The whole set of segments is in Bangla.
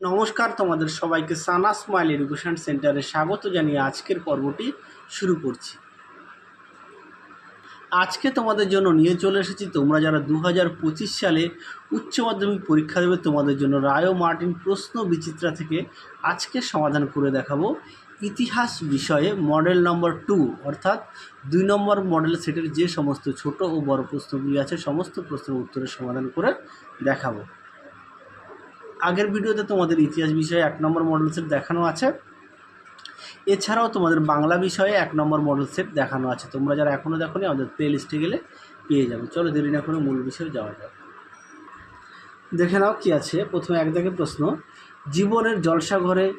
নমস্কার, তোমাদের সবাইকে সানা স্মাইল এডুকেশন সেন্টারে স্বাগত জানিয়ে আজকের পর্বটি শুরু করছি। আজকে তোমাদের জন্য নিয়ে চলে এসেছি, তোমরা যারা দু হাজার পঁচিশ সালে উচ্চ মাধ্যমিক পরীক্ষা দেবে, তোমাদের জন্য রায় মার্টিন প্রশ্ন বিচিত্রা থেকে আজকে সমাধান করে দেখাবো। ইতিহাস বিষয়ে মডেল নম্বর টু, অর্থাৎ দুই নম্বর মডেল সেটের যে সমস্ত ছোট ও বড় প্রশ্নগুলি আছে, সমস্ত প্রশ্নের উত্তরের সমাধান করে দেখাবো। আগের ভিডিওতে তোমাদের ইতিহাস বিষয়ে এক নম্বর মডেল সেট দেখানো আছে। এছাড়াও তোমাদের বাংলা বিষয়ে এক নম্বর মডেল সেট দেখানো আছে। তোমরা যারা এখনও দেখো আমাদের প্লে লিস্টে গেলে পেয়ে যাবে। চলো দেরি না করে মূল বিষয়ে যাওয়া যাক। দেখে নাও কী আছে। প্রথমে এক দাগে প্রশ্ন, জীবনের জলসাঘরে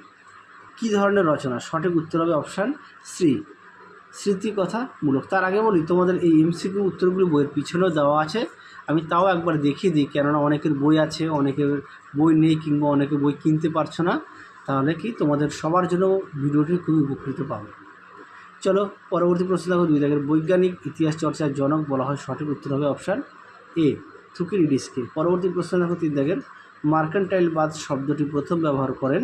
কী ধরনের রচনা? সঠিক উত্তর হবে অপশান সি স্মৃতিকথামূলক। তার আগে বলি, তোমাদের এই এমসিকিউ উত্তরগুলি বইয়ের পিছনেও দেওয়া আছে। আমি তাও একবার দেখিয়ে দিই, কেননা অনেকের বই আছে, অনেকের বই নেই কিংবা অনেকে বই কিনতে পারছ না, তাহলে কি তোমাদের সবার জন্য ভিডিওটি খুবই উপকৃত পাবে। চলো, পরবর্তী প্রশ্ন দেখো, দুই দাগের বৈজ্ঞানিক ইতিহাস চর্চার জনক বলা হয় সঠিক উত্তর হবে অপশান এ থুকিডিডিসকে পরবর্তী প্রশ্ন দেখো, তিন দাগের মার্কেন্টাইল বাদ শব্দটি প্রথম ব্যবহার করেন,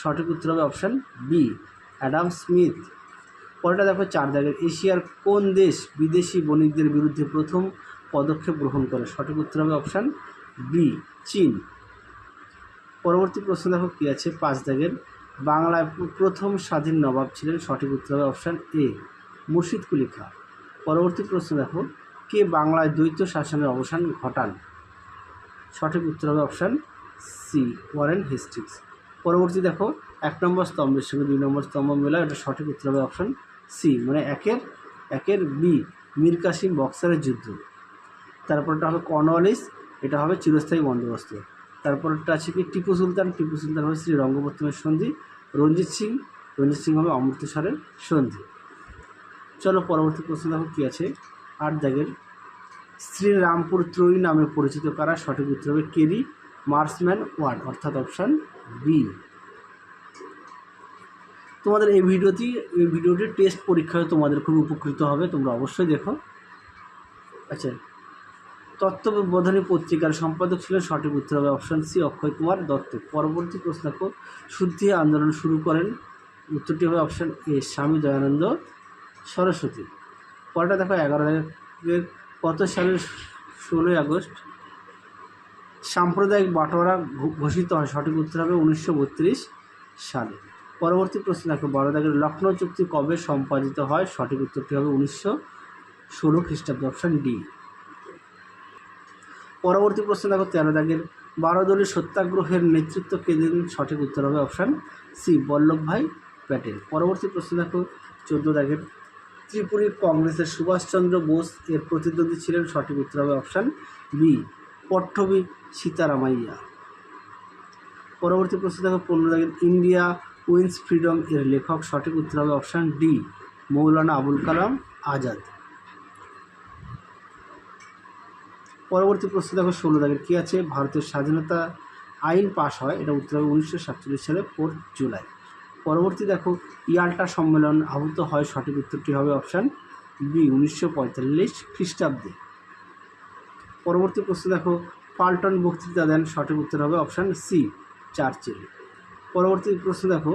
সঠিক উত্তর হবে অপশান বি, অ্যাডাম স্মিথ। পরেটা দেখো, চার দাগের এশিয়ার কোন দেশ বিদেশি বণিকদের বিরুদ্ধে প্রথম পদক্ষেপ গ্রহণ করে? সঠিক উত্তর হবে অপশান বি, চীন। পরবর্তী প্রশ্ন দেখো কী আছে? পাঁচ দাগের বাংলায় প্রথম স্বাধীন নবাব ছিলেন, সঠিক উত্তর হবে অপশান এ মুর্শিদ কুলি খা পরবর্তী প্রশ্ন দেখো, কে বাংলায় দ্বৈত শাসনের অবসান ঘটান? সঠিক উত্তর হবে অপশান সি ওয়ারেন হেস্টিক্স পরবর্তী দেখো, এক নম্বর স্তম্ভের সঙ্গে দুই নম্বর স্তম্ভ মেলা এটা সঠিক উত্তর হবে অপশান সি মানে একের একের বি মীর কাসিম বক্সারের যুদ্ধ। তারপরটা হবে কর্নওয়ালিস এটা হবে চিরস্থায়ী বন্দোবস্ত। তারপরটা আছে কি? টিপু সুলতান। টিপু সুলতান হবে শ্রী রঙ্গবর্তমের সন্ধি। রঞ্জিত সিং। রঞ্জিত সিং হবে অমৃতসরের সন্ধি। চলো পরবর্তী প্রশ্ন দেখো কী আছে? আট দাগের শ্রীরামপুর ত্রয়ী নামে পরিচিত কারা? সঠিক উত্তর হবে কেরি মার্সম্যান ওয়ান অর্থাৎ অপশান বি। তোমাদের এই ভিডিওটি এই ভিডিওটি টেস্ট পরীক্ষায় তোমাদের খুব উপকৃত হবে, তোমরা অবশ্যই দেখো। আচ্ছা তত্ত্ববোধনী পত্রিকার সম্পাদক ছিলেন সঠিক উত্তর হবে অপশান সি, অক্ষয় কুমার দত্ত। পরবর্তী প্রশ্ন দেখো শুদ্ধি আন্দোলন শুরু করেন। উত্তরটি হবে অপশান এ, স্বামী দয়ানন্দ সরস্বতী। পরেরটা দেখো, এগারো তারিখের কত সালের ষোলোই আগস্ট? সাম্প্রদায়িক বাটোয়ারা ঘোষিত হয়। সঠিক উত্তর হবে উনিশশো বত্রিশ সালে। পরবর্তী প্রশ্ন দেখো, বারো দাগের লখনৌ চুক্তি কবে সম্পাদিত হয়? সঠিক উত্তরটি হবে উনিশশো ষোলো খ্রিস্টাব্দ। Option D. পরবর্তী প্রশ্ন দেখো তেরো দাগের বারো দলীয় সত্যাগ্রহের নেতৃত্ব কে দিন? সঠিক উত্তর হবে অপশান সি বল্লভভাই প্যাটেল। পরবর্তী প্রশ্ন দেখো চোদ্দ দাগের ত্রিপুরীর কংগ্রেসের সুভাষচন্দ্র বোস এর প্রতিদ্বন্দ্বী ছিলেন, সঠিক উত্তর হবে অপশান বি পট্টবী সীতারামাইয়া। পরবর্তী প্রশ্ন দেখো পনেরো দাগের ইন্ডিয়া উইন্স ফ্রিডম এর লেখক, সঠিক উত্তর হবে অপশান ডি, মৌলানা আবুল কালাম আজাদ। পরবর্তী প্রশ্ন দেখো, ষোলো দাগের কী আছে? ভারতের স্বাধীনতা আইন পাশ হয়, এটা উত্তর হবে উনিশশো সাতচল্লিশ সালে ফোর্থ জুলাই। পরবর্তী দেখো, ইয়াল্টা সম্মেলন আহত হয়, সঠিক উত্তরটি হবে অপশান বি উনিশশো পঁয়তাল্লিশ খ্রিস্টাব্দে। পরবর্তী প্রশ্ন দেখো, পাল্টন বক্তৃতা দেন, সঠিক উত্তর হবে অপশান সি চার্চিল। পরবর্তী প্রশ্ন দেখো,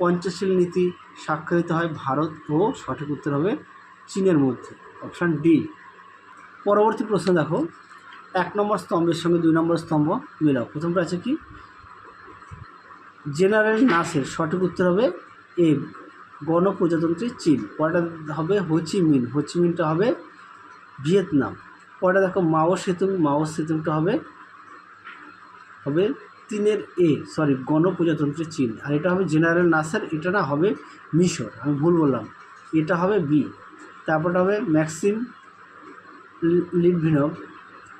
পঞ্চশীল নীতি স্বাক্ষরিত হয় ভারত ও সঠিক উত্তর হবে চীনের মধ্যে অপশান ডি পরবর্তী প্রশ্ন দেখো। এক নম্বর স্তম্ভের সঙ্গে দুই নম্বর স্তম্ভ মেলাও। প্রথমটা আছে কি? জেনারেল নাসের সঠিক উত্তর হবে এ গণপ্রজাতন্ত্রী চীন। পরেটা হবে হোচি মিন হোচি মিনটা হবে ভিয়েতনাম। পরেটা দেখো মাও সেতুং মাও সেতুংটা হবে হবে তিনের এ সরি গণপ্রজাতন্ত্রী চীন। আর এটা হবে জেনারেল নাসার এটা না হবে মিশর। আমি ভুল বললাম। এটা হবে বি তারপরটা হবে ম্যাক্সিম লিডভিনভ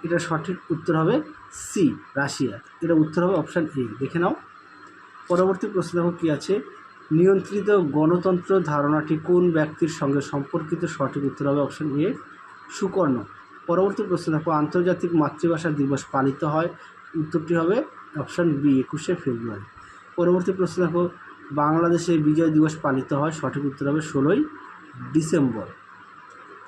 এটা সঠিক উত্তর হবে সি, রাশিয়া। এটা উত্তর হবে অপশান এ। দেখে নাও। পরবর্তী প্রশ্ন দেখো কী আছে? নিয়ন্ত্রিত গণতন্ত্র ধারণাটি কোন ব্যক্তির সঙ্গে সম্পর্কিত? সঠিক উত্তর হবে অপশান এ, সুকর্ণ। পরবর্তী প্রশ্ন দেখো, আন্তর্জাতিক মাতৃভাষা দিবস পালিত হয়। উত্তরটি হবে অপশান বি, একুশে ফেব্রুয়ারি। পরবর্তী প্রশ্ন দেখো, বাংলাদেশে বিজয় দিবস পালিত হয়। সঠিক উত্তর হবে ষোলোই ডিসেম্বর।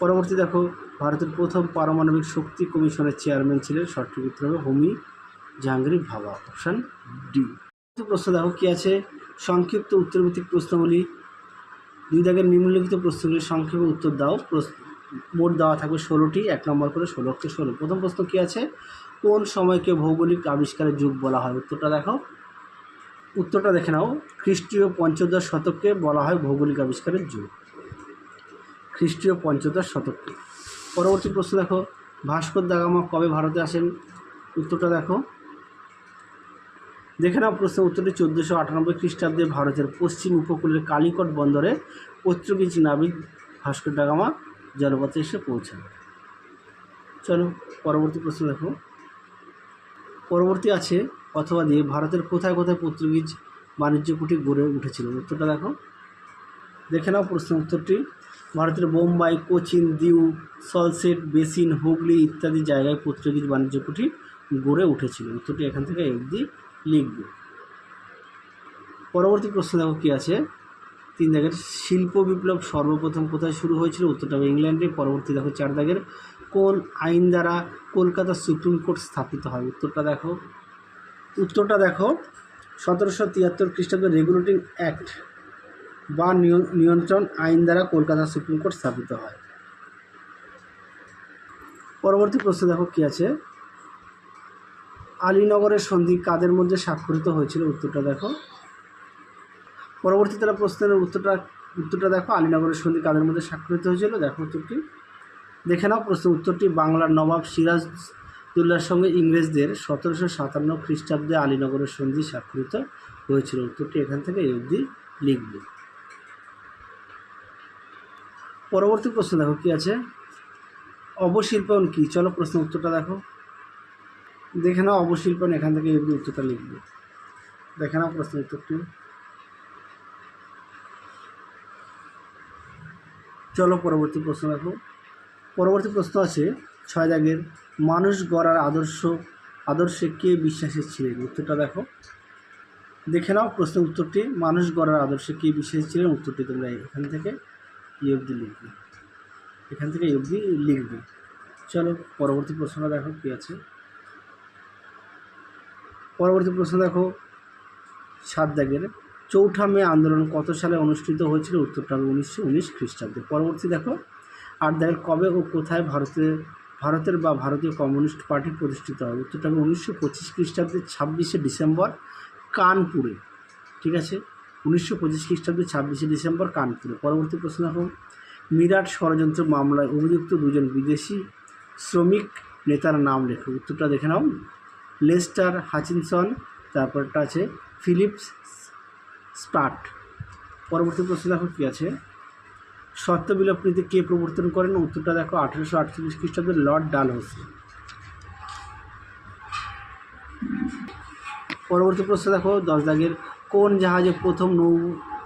পরবর্তী দেখো, ভারতের প্রথম পারমাণবিক শক্তি কমিশনের চেয়ারম্যান ছিলেন সঠিক উত্তর হবে হোমি জাহাঙ্গীর ভাবা, অপশান ডি। প্রশ্ন দেখো, কি আছে? সংক্ষিপ্ত উত্তরভিত্তিক প্রশ্নগুলি দুই দাগের নিম্নলিখিত প্রশ্নগুলির সংক্ষেপে উত্তর দাও। মোট দেওয়া থাকবে ষোলোটি, এক নম্বর করে ষোলোকে ষোলো। প্রথম প্রশ্ন কী আছে? কোন সময়কে ভৌগোলিক আবিষ্কারের যুগ বলা হয়? উত্তরটা দেখো। উত্তরটা দেখে নাও। খ্রিস্টীয় পঞ্চদশ শতককে বলা হয় ভৌগোলিক আবিষ্কারের যুগ। খ্রিস্টীয় পঞ্চদশ শতককে পরবর্তী প্রশ্ন দেখো, ভাস্কর দা গামা কবে ভারতে আসেন? উত্তরটা দেখো। দেখে নাও প্রশ্ন উত্তরটি চোদ্দোশো আটানব্বই খ্রিস্টাব্দে ভারতের পশ্চিম উপকূলের কালিকট বন্দরে পর্তুগিজ নাবিক ভাস্কর ডাগামা জলপথে এসে পৌঁছান। চলো, পরবর্তী প্রশ্ন দেখো। পরবর্তী আছে, অথবা দিয়ে ভারতের কোথায় কোথায় পর্তুগিজ বাণিজ্য কুটি গড়ে উঠেছিল? উত্তরটা দেখো। দেখে নাও প্রশ্ন উত্তরটি। ভারতের বোম্বাই, কোচিন, দিউ, সলসেট, বেসিন, হুগলি ইত্যাদি জায়গায় পর্তুগিজ বাণিজ্য কুঠি গড়ে উঠেছিল। উত্তরটি এখান থেকে অবধি লিখবে। পরবর্তী প্রশ্ন দেখো কী আছে? তিন দাগের, শিল্প বিপ্লব সর্বপ্রথম কোথায় শুরু হয়েছিল? উত্তরটা ইংল্যান্ডে, পরবর্তী দেখো চার দাগের, কোন আইন দ্বারা কলকাতা সুপ্রিম কোর্ট স্থাপিত হয়? উত্তরটা দেখো উত্তরটা দেখো, সতেরোশো তিয়াত্তর খ্রিস্টাব্দের রেগুলেটিং অ্যাক্ট বা নিয়- নিয়ন্ত্রণ আইন দ্বারা কলকাতা সুপ্রিম কোর্ট স্থাপিত হয়। পরবর্তী প্রশ্ন দেখো কী আছে? আলীনগরের সন্ধি কাদের মধ্যে স্বাক্ষরিত হয়েছিল? উত্তরটা দেখো। পরবর্তী তারা প্রশ্নের উত্তরটা উত্তরটা দেখো। আলীনগরের সন্ধি কাদের মধ্যে স্বাক্ষরিত হয়েছিল? দেখো উত্তরটি। দেখে নাও প্রশ্ন উত্তরটি। বাংলার নবাব সিরাজদুল্লার সঙ্গে ইংরেজদের সতেরোশো সাতান্ন খ্রিস্টাব্দে আলীনগরের সন্ধি স্বাক্ষরিত হয়েছিল। উত্তরটি এখান থেকে এই অবধি লিখবে। পরবর্তী প্রশ্ন দেখো, কি আছে? অবশিল্পায়ন কি? চলো প্রশ্ন উত্তরটা দেখো। দেখে নাও অবশিল্পায়ন এখান থেকে এই উত্তরটা লিখবে। দেখে নাও প্রশ্ন উত্তরটি। চলো পরবর্তী প্রশ্ন দেখো। পরবর্তী প্রশ্ন আছে ছয় দাগের, মানুষ গড়ার আদর্শ, আদর্শে কে বিশ্বাসী ছিলেন? উত্তরটা দেখো। দেখে নাও প্রশ্নের উত্তরটি। মানুষ গড়ার আদর্শে কে বিশ্বাসী ছিলেন? উত্তরটি তোমরা এখান থেকে এই অবধি লিখবে? এখান থেকে এই অবধি লিখবে। চলো, পরবর্তী প্রশ্নটা দেখো কী আছে। পরবর্তী প্রশ্ন দেখো, সাত দাগের চৌঠা মে আন্দোলন কত সালে অনুষ্ঠিত হয়েছিল? উত্তরটা হবে উনিশশো উনিশ খ্রিস্টাব্দে। পরবর্তী দেখো, আট দাগের কবে ও কোথায় ভারতে, ভারতের বা ভারতীয় কমিউনিস্ট পার্টি প্রতিষ্ঠিত হয়? উত্তরটা হবে উনিশশো পঁচিশ খ্রিস্টাব্দে, ছাব্বিশে ডিসেম্বর, কানপুরে। ঠিক আছে? উনিশশো পঁচিশ খ্রিস্টাব্দে ছাব্বিশে ডিসেম্বর কানপুরে পরবর্তী প্রশ্ন দেখো। মিরাট ষড়যন্ত্র মামলায় অভিযুক্ত দুজন বিদেশি শ্রমিক নেতার নাম লেখো। উত্তরটা দেখে নাও। লেস্টার হাচিনসন, তারপরটা আছে ফিলিপস স্পাট পরবর্তী প্রশ্ন দেখো কী আছে? সত্য বিলোপ নীতি কে প্রবর্তন করেন? উত্তরটা দেখো, আঠেরোশো আটচল্লিশ খ্রিস্টাব্দে লর্ড ডালহৌসি। পরবর্তী প্রশ্ন দেখো, দশ দাগের কোন জাহাজে প্রথম নৌ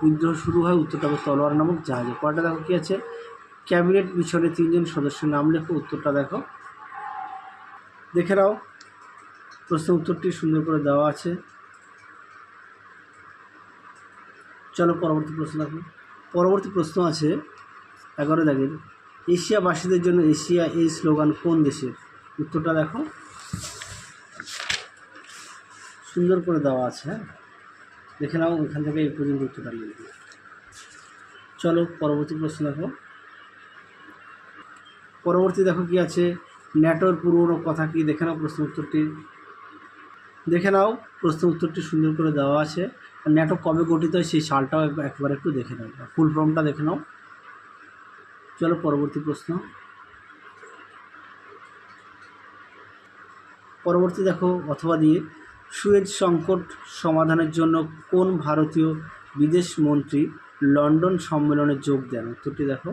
বিদ্রোহ শুরু হয়? উত্তরটা তলোয়ার নামক জাহাজে। পরটা দেখো কী আছে? ক্যাবিনেট মিশনে তিনজন সদস্যের নাম লেখো, উত্তরটা দেখো। দেখে নাও। প্রশ্ন উত্তরটি সুন্দর করে দেওয়া আছে। চলো পরবর্তী প্রশ্ন দেখো। পরবর্তী প্রশ্ন আছে, এগারো দাগের এশিয়াবাসীদের জন্য এশিয়া এই স্লোগান কোন দেশের? উত্তরটা দেখো। সুন্দর করে দেওয়া আছে হ্যাঁ। দেখে নাও, এখান থেকে এই পর্যন্ত উত্তরটা লিখবে চলো, পরবর্তী প্রশ্ন দেখো। পরবর্তী দেখো কি আছে? ন্যাটোর পুরনো কথা কি? দেখে নাও প্রশ্ন উত্তরটি। দেখে নাও, প্রশ্ন উত্তরটি সুন্দর করে দেওয়া আছে। ন্যাটো কবে গঠিত হয় সেই সালটাও একবার একটু দেখে নাও। ফুল ফর্মটা দেখে নাও। চলো, পরবর্তী প্রশ্ন। পরবর্তী দেখো, অথবা দিয়ে সুয়েজ সংকট সমাধানের জন্য কোন ভারতীয় বিদেশ মন্ত্রী লন্ডন সম্মেলনে যোগ দেন? উত্তরটি দেখো।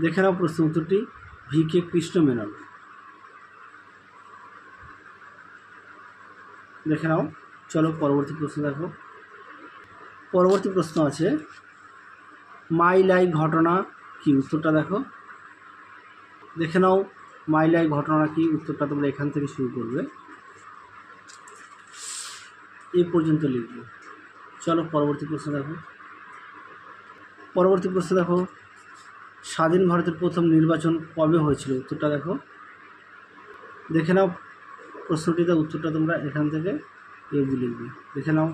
দেখে নাও প্রশ্ন উত্তরটি। V K Krishna Menon. দেখে নাও। চলো পরবর্তী প্রশ্ন দেখো। পরবর্তী প্রশ্ন আছে, মাই লাই ঘটনা কি? উত্তরটা দেখো। দেখে নাও, মাই লাই ঘটনা কি? উত্তরটা তোমরা এখান থেকে শুরু করবে। এই পর্যন্ত লিখবে। চলো পরবর্তী প্রশ্ন দেখো। পরবর্তী প্রশ্ন দেখো, স্বাধীন ভারতের প্রথম নির্বাচন কবে হয়েছিল? উত্তরটা দেখো। দেখে নাও প্রশ্নটিতে উত্তরটা তোমরা এখান থেকে এ অবধি লিখবে। দেখে নাও।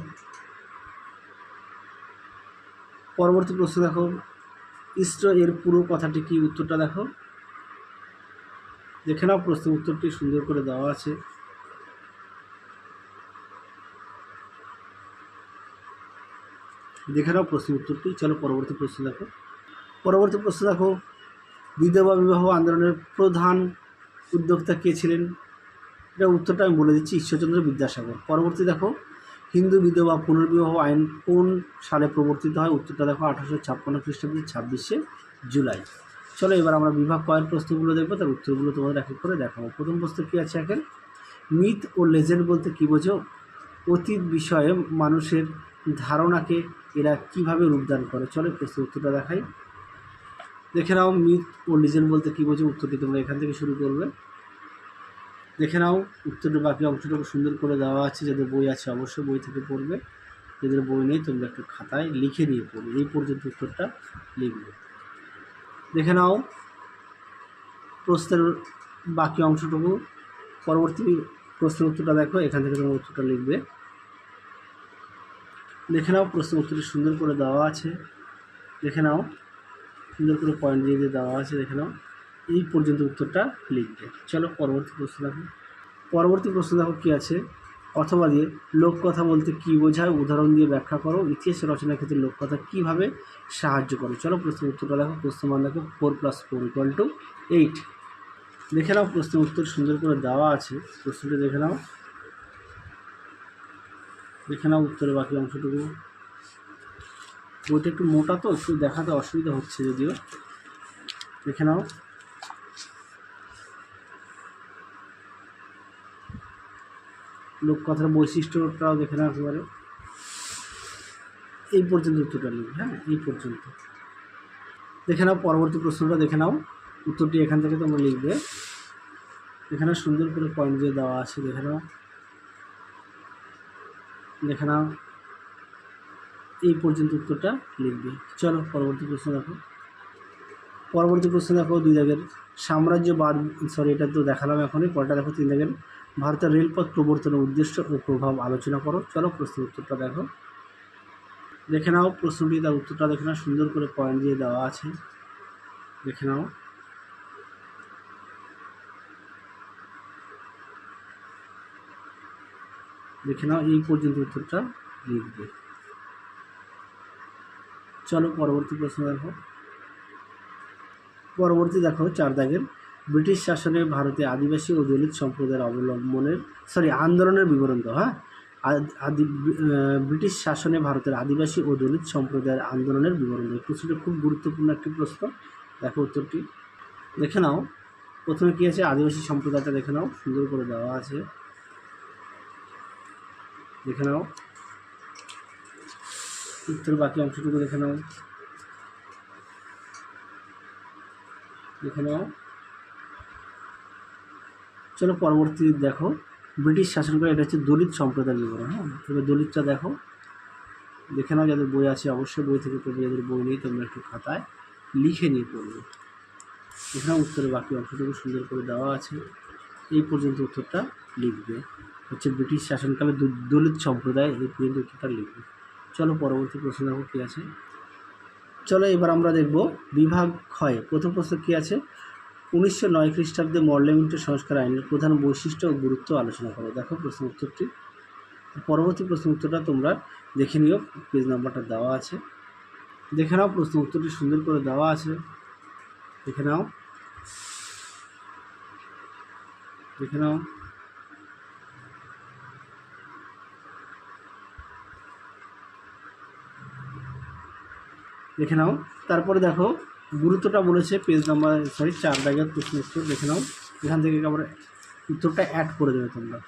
পরবর্তী প্রশ্ন দেখো ইস্ট এর পুরো কথাটি কি? উত্তরটা দেখো। দেখে নাও প্রশ্ন উত্তরটি সুন্দর করে দেওয়া আছে। দেখে নাও প্রশ্ন উত্তরটি চলো পরবর্তী প্রশ্ন দেখো। পরবর্তী প্রশ্ন দেখো, বিধবা বিবাহ আন্দোলনের প্রধান উদ্যোক্তা কে ছিলেন? এটা উত্তরটা আমি বলে দিচ্ছি, ঈশ্বরচন্দ্র বিদ্যাসাগর। পরবর্তী দেখো, হিন্দু বিধবা পুনর্বিবাহ আইন কোন সালে প্রবর্তিত হয়? উত্তরটা দেখো, আঠারোশো ছাপ্পান্ন খ্রিস্টাব্দের ছাব্বিশে জুলাই। চলো এবার আমরা বিভাগ কয়ের প্রশ্নগুলো দেখব, তার উত্তরগুলো তোমাদের এক করে দেখাবো। প্রথম প্রশ্ন কী আছে এখন? মিথ ও লেজেন্ড বলতে কী বোঝো? অতীত বিষয়ে মানুষের ধারণাকে এরা কীভাবে রূপদান করে? চলো প্রশ্ন উত্তরটা দেখাই। দেখে নাও, মিথ ও লিজেন্ড বলতে কী বোঝো? উত্তরটি তোমরা এখান থেকে শুরু করবে। দেখে নাও, উত্তরের বাকি অংশটুকু সুন্দর করে দেওয়া আছে, যাদের বই আছে অবশ্যই বই থেকে পড়বে। যাদের বই নেই, তোমরা একটু খাতায় লিখে নিয়ে পড়বে এই পর্যন্ত উত্তরটা লিখবে। দেখে নাও, প্রশ্নের বাকি অংশটুকু, পরবর্তী প্রশ্নের উত্তরটা দেখো, এখান থেকে তোমরা উত্তরটা লিখবে। দেখে নাও, প্রশ্ন উত্তরটি সুন্দর করে দেওয়া আছে। দেখে নাও, সুন্দর করে পয়েন্ট দিয়ে দিয়ে দেওয়া আছে দেখে নাও। এই পর্যন্ত উত্তরটা লিখবে। চলো পরবর্তী প্রশ্ন দেখো। পরবর্তী প্রশ্ন দেখো কী আছে? অথবা দিয়ে লোককথা বলতে কী বোঝায়? উদাহরণ দিয়ে ব্যাখ্যা করো। ইতিহাস রচনার ক্ষেত্রে লোককথা কীভাবে সাহায্য করে? চলো প্রশ্ন উত্তরটা দেখো। প্রশ্ন মান দেখো four plus four equal to eight দেখে নাও, প্রশ্ন উত্তর সুন্দর করে দেওয়া আছে। প্রশ্নটি দেখে নাও। দেখে নাও উত্তরের বাকি অংশটুকু। বইটা একটু মোটা তো, একটু দেখাতে অসুবিধা হচ্ছে যদিও। এখানেও। লোককথার বৈশিষ্ট্যটাও দেখে নাও একেবারে এই পর্যন্ত উত্তরটা লিখবে হ্যাঁ এই পর্যন্ত। দেখে নাও, পরবর্তী প্রশ্নটা দেখে নাও। উত্তরটি এখান থেকে তোমরা লিখবে। এখানে সুন্দর করে পয়েন্ট দিয়ে দেওয়া আছে, দেখে নাও। দেখে নাও। এই পর্যন্ত উত্তরটা লিখবে। চলো, পরবর্তী প্রশ্ন দেখো। পরবর্তী প্রশ্ন দেখো দুই দাগের। সাম্রাজ্যবাদ সরি এটা তো দেখালাম এখনই পরটা দেখো তিন দাগের। ভারতের রেলপথ প্রবর্তনের উদ্দেশ্য ও প্রভাব আলোচনা করো। চলো প্রশ্ন উত্তরটা দেখো। দেখে নাও, প্রশ্নটি, তার উত্তরটা দেখে নাও। সুন্দর করে পয়েন্ট দিয়ে দেওয়া আছে। দেখে নাও। দেখে নাও, এই পর্যন্ত উত্তরটা লিখবে চলো পরবর্তী প্রশ্ন দেখো। পরবর্তী দেখো চার দাগের। ব্রিটিশ শাসনে ভারতে আদিবাসী ও দলিত সম্প্রদায়ের অবলম্বনের সরি আন্দোলনের বিবরণ দাও হ্যাঁ? আদ- ব্রিটিশ শাসনে ভারতের আদিবাসী ও দলিত সম্প্রদায়ের আন্দোলনের বিবরণ দাও। প্রশ্নটি খুব গুরুত্বপূর্ণ একটি প্রশ্ন। দেখো উত্তরটি। দেখে নাও। প্রথমে কী আছে? আদিবাসী সম্প্রদায়টা দেখে নাও। সুন্দর করে দেওয়া আছে। দেখে নাও। উত্তর বাকি অংশটুকু দেখে নাও। দেখে নাও। চলো পরবর্তী দেখো। ব্রিটিশ শাসন করে এটা হচ্ছে দলিত সম্প্রদায়ের বিবরণ হ্যাঁ? এবার দলিতটা দেখো। দেখে নাও যাদের বই আছে, অবশ্যই বই থেকে পড়বে। যাদের বই নেই, তোমরা একটু খাতায় লিখে নিয়ে পড়বে। এখানে উত্তরের বাকি অংশটুকু সুন্দর করে দেওয়া আছে। এই পর্যন্ত উত্তরটা লিখবে। হচ্ছে ব্রিটিশ শাসনকালে দলিত সম্প্রদায় এই পর্যন্ত উত্তরটা লিখবে চলো পরবর্তী প্রশ্ন দেখো কী আছে। চলো এবার আমরা দেখব বিভাগ ক্ষয়। প্রথম প্রশ্ন কী আছে? উনিশশো নয় খ্রিস্টাব্দে মর্লেমেন্ট সংস্কার আইনের প্রধান বৈশিষ্ট্য ও গুরুত্ব আলোচনা করো। দেখো প্রশ্ন উত্তরটি। পরবর্তী প্রশ্ন উত্তরটা তোমরা দেখে নিও, পেজ নাম্বারটা দেওয়া আছে। দেখে নাও প্রশ্ন উত্তরটি সুন্দর করে দেওয়া আছে। দেখে নাও। দেখে নাও। দেখে নাও। তারপরে দেখো, গুরুত্বটা বলেছে পেজ নাম্বার সরি চার দাগের প্রশ্ন উত্তর দেখে নাও। এখান থেকে আবার উত্তরটা অ্যাড করে দেবে তোমরা।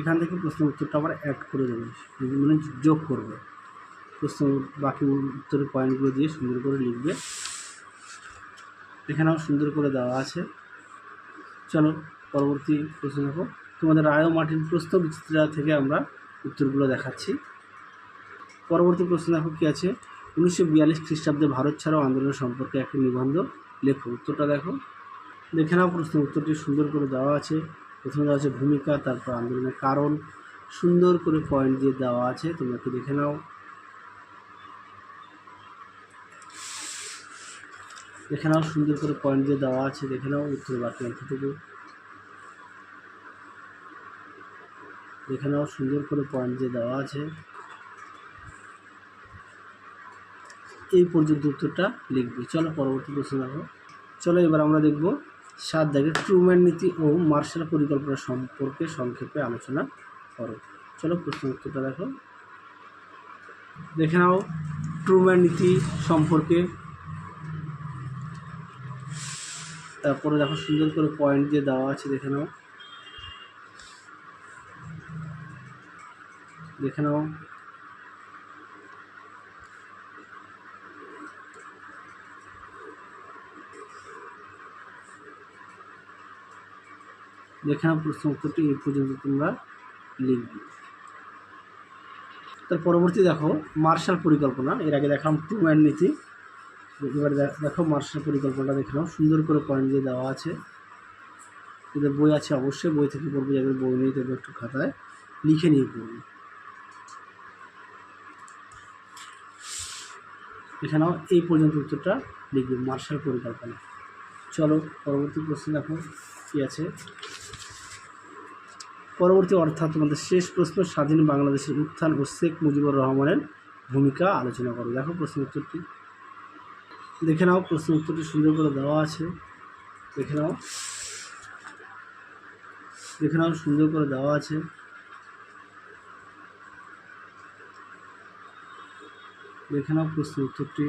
এখান থেকে প্রশ্ন উত্তরটা আবার অ্যাড করে দেবে। মানে যোগ করবে। প্রশ্ন বাকি উত্তরের পয়েন্টগুলো দিয়ে সুন্দর করে লিখবে। এখানেও সুন্দর করে দেওয়া আছে। চলো, পরবর্তী প্রশ্ন দেখো। তোমাদের ও মার্টিন প্রশ্ন বিচিত্রা থেকে আমরা উত্তরগুলো দেখাচ্ছি। পরবর্তী প্রশ্ন দেখো কী আছে? উনিশশো বিয়াল্লিশ খ্রিস্টাব্দে ভারত ছাড়াও আন্দোলন সম্পর্কে একটি নিবন্ধ লেখো। উত্তরটা দেখো। দেখে নাও প্রশ্ন। উত্তরটি সুন্দর করে দেওয়া আছে। প্রথমে দেওয়া আছে ভূমিকা, তারপর আন্দোলনের কারণ। সুন্দর করে পয়েন্ট দিয়ে দেওয়া আছে। তোমরা একটু দেখে নাও। দেখে নাও, সুন্দর করে পয়েন্ট দিয়ে দেওয়া আছে। দেখে নাও উত্তর বাকি অংশটুকু দেখে নাও, সুন্দর করে পয়েন্ট দিয়ে দেওয়া আছে। এই পর্যন্ত উত্তরটা লিখবে। চলো পরবর্তী প্রশ্ন দেখো চলো এবার আমরা দেখব সাত দাগে ট্রুম্যান নীতি ও মার্শাল পরিকল্পনা সম্পর্কে সংক্ষেপে আলোচনা করো। চলো প্রশ্ন উত্তরটা দেখো। দেখে নাও ট্রুম্যান নীতি সম্পর্কে। তারপরে দেখো সুন্দর করে পয়েন্ট দিয়ে দেওয়া আছে, দেখে নাও। দেখে নাও। দেখে নাও প্রশ্ন উত্তরটি এই পর্যন্ত তোমরা লিখবে। তার পরবর্তী দেখো মার্শাল পরিকল্পনা। এর আগে দেখালাম টু ম্যান নীতি এবার দেখ- মার্শাল পরিকল্পনাটা দেখে নাও। সুন্দর করে পয়েন্ট দিয়ে দেওয়া আছে। এদের বই আছে, অবশ্যই বই থেকে পড়বে, যাদের বই নেই তাদের একটু খাতায় লিখে নিয়ে পড়বে। এখানেও এই পর্যন্ত উত্তরটা লিখবে মার্শাল পরিকল্পনা। চলো, পরবর্তী প্রশ্ন দেখো কী আছে। পরবর্তী অর্থাৎ তোমাদের শেষ প্রশ্ন, স্বাধীন বাংলাদেশের উত্থান ও শেখ মুজিবুর রহমানের ভূমিকা আলোচনা করো। দেখো প্রশ্ন উত্তরটি। দেখে নাও প্রশ্ন উত্তরটি সুন্দর করে দেওয়া আছে। দেখে নাও। দেখে নাও সুন্দর করে দেওয়া আছে। দেখে নাও প্রশ্ন উত্তরটি।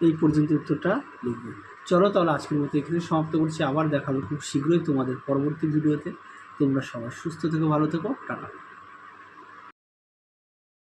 এই পর্যন্ত উত্তরটা লিখবে। চলো তাহলে আজকের মতো এখানে সমাপ্ত করছি। আবার দেখাবো খুব শীঘ্রই তোমাদের পরবর্তী ভিডিওতে। তোমরা সবাই সুস্থ থেকো, ভালো থেকো। টাটা।